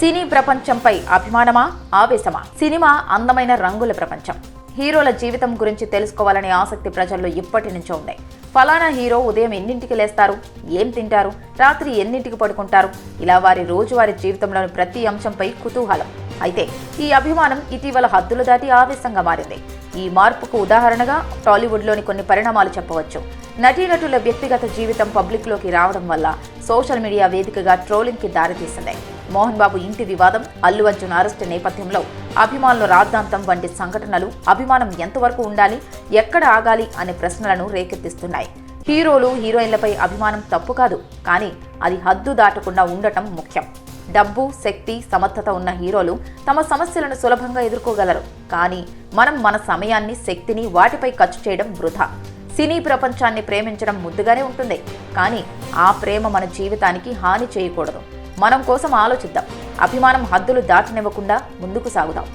సినీ ప్రపంచంపై అభిమానమా ఆవేశమా? Cinema అందమైన రంగుల ప్రపంచం. హీరోల జీవితం గురించి తెలుసుకోవాలనే ఆసక్తి ప్రజల్లో ఇప్పటి నుంచో ఉంది. ఫలానా హీరో ఉదయం ఎన్నింటికి లేస్తారు? ఏం తింటారు? రాత్రి ఎన్నింటికి పడుకుంటారు? ఇలా వారి రోజువారీ జీవితంలోని ప్రతి అంశంపై కుతూహలం. అయితే ఈ అభిమానం ఇటీవల హద్దులు దాటి ఆవేశంగా మారింది. ఈ మార్పుకు ఉదాహరణగా టాలీవుడ్లోని కొన్ని పరిణామాలు చెప్పవచ్చు. నటీనటుల వ్యక్తిగత జీవితం పబ్లిక్లోకి రావడం వల్ల సోషల్ మీడియా వేదికగా ట్రోలింగ్కి దారితీసింది. మోహన్ బాబు ఇంటి వివాదం అల్లు అర్జున్ అరెస్ట్ నేపథ్యంలో అభిమానుల రాద్ధాంతం వంటి సంఘటనలు అభిమానం ఎంతవరకు ఉండాలి ఎక్కడ ఆగాలి అనే ప్రశ్నలను రేకెత్తిస్తున్నాయి. హీరోలు హీరోయిన్లపై అభిమానం తప్పు కాదు కానీ అది హద్దు దాటకుండా ఉండటం ముఖ్యం. డబ్బు శక్తి సమర్థత ఉన్న హీరోలు తమ సమస్యలను సులభంగా ఎదుర్కోగలరు కానీ మనం మన సమయాన్ని శక్తిని వాటిపై ఖర్చు చేయడం వృధా. సినీ ప్రపంచాన్ని ప్రేమించడం ముద్దుగానే ఉంటుంది కానీ ఆ ప్రేమ మన జీవితానికి హాని చేయకూడదు. మనం కోసం ఆలోచిద్దాం. అభిమానం హద్దులు దాటనివ్వకుండా ముందుకు సాగుదాం.